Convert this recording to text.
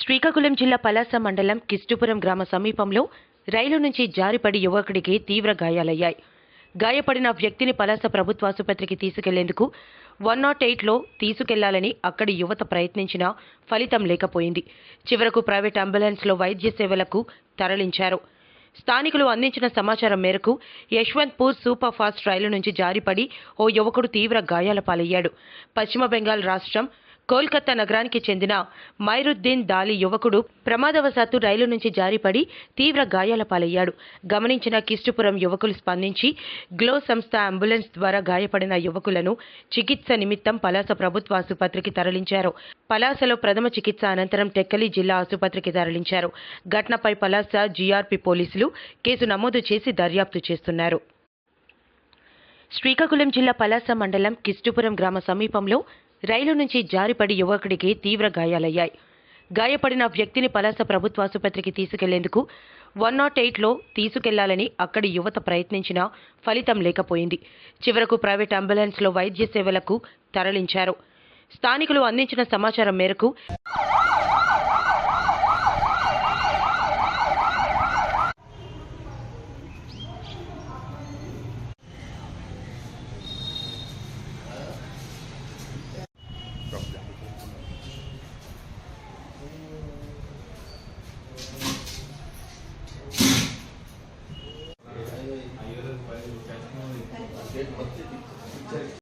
శ్రీకాకుళం జిల్లా పలాస మండలం కిష్టుపురం గ్రామ సమీపంలో రైలు నుంచి జారిపడి యువకుడికి తీవ్ర గాయాలయ్యాయి. గాయపడిన వ్యక్తిని పలాస ప్రభుత్వ ఆసుపత్రికి తీసుకెళ్ళేందుకు వన్ నాట్ ఎయిట్లో తీసుకెళ్ళాలని అక్కడి యువత ప్రయత్నించినా ఫలితం లేకపోయింది. చివరకు ప్రైవేట్ అంబులెన్స్లో వైద్య సేవలకు తరలించారు. స్థానికులు అందించిన సమాచారం మేరకు యశ్వంత్పూర్ సూపర్ ఫాస్ట్ రైలు నుంచి జారిపడి ఓ యువకుడు తీవ్ర గాయాల పాలయ్యాడు. పశ్చిమ బెంగాల్ రాష్ట్రం కోల్కతా నగరానికి చెందిన మైరుద్దీన్ దాలి యువకుడు ప్రమాదవశాత్తు రైలు నుంచి జారిపడి తీవ్ర గాయాల పాలయ్యాడు. గమనించిన కిష్టుపురం యువకులు స్పందించి గ్లో సంస్థ అంబులెన్స్ ద్వారా గాయపడిన యువకులను చికిత్స నిమిత్తం పలాస ప్రభుత్వ ఆసుపత్రికి తరలించారు. పలాసలో ప్రథమ చికిత్స అనంతరం టెక్కలి జిల్లా ఆసుపత్రికి తరలించారు. ఘటనపై పలాస జీఆర్పీ పోలీసులు కేసు నమోదు చేసి దర్యాప్తు చేస్తున్నారు. శ్రీకాకుళం జిల్లా పలాస మండలం కిష్టుపురం గ్రామ సమీపంలో రైలు నుంచి జారిపడి యువకుడికి తీవ్ర గాయాలయ్యాయి. గాయపడిన వ్యక్తిని పలాస ప్రభుత్వాసుపత్రికి తీసుకెళ్ళేందుకు వన్ నాట్ ఎయిట్లో తీసుకెళ్ళాలని అక్కడి యువత ప్రయత్నించినా ఫలితం లేకపోయింది. చివరకు ప్రైవేట్ అంబులెన్స్లో వైద్య సేవలకు తరలించారు. స్థానికులు అందించిన సమాచారం మేరకు 제일 멋지게.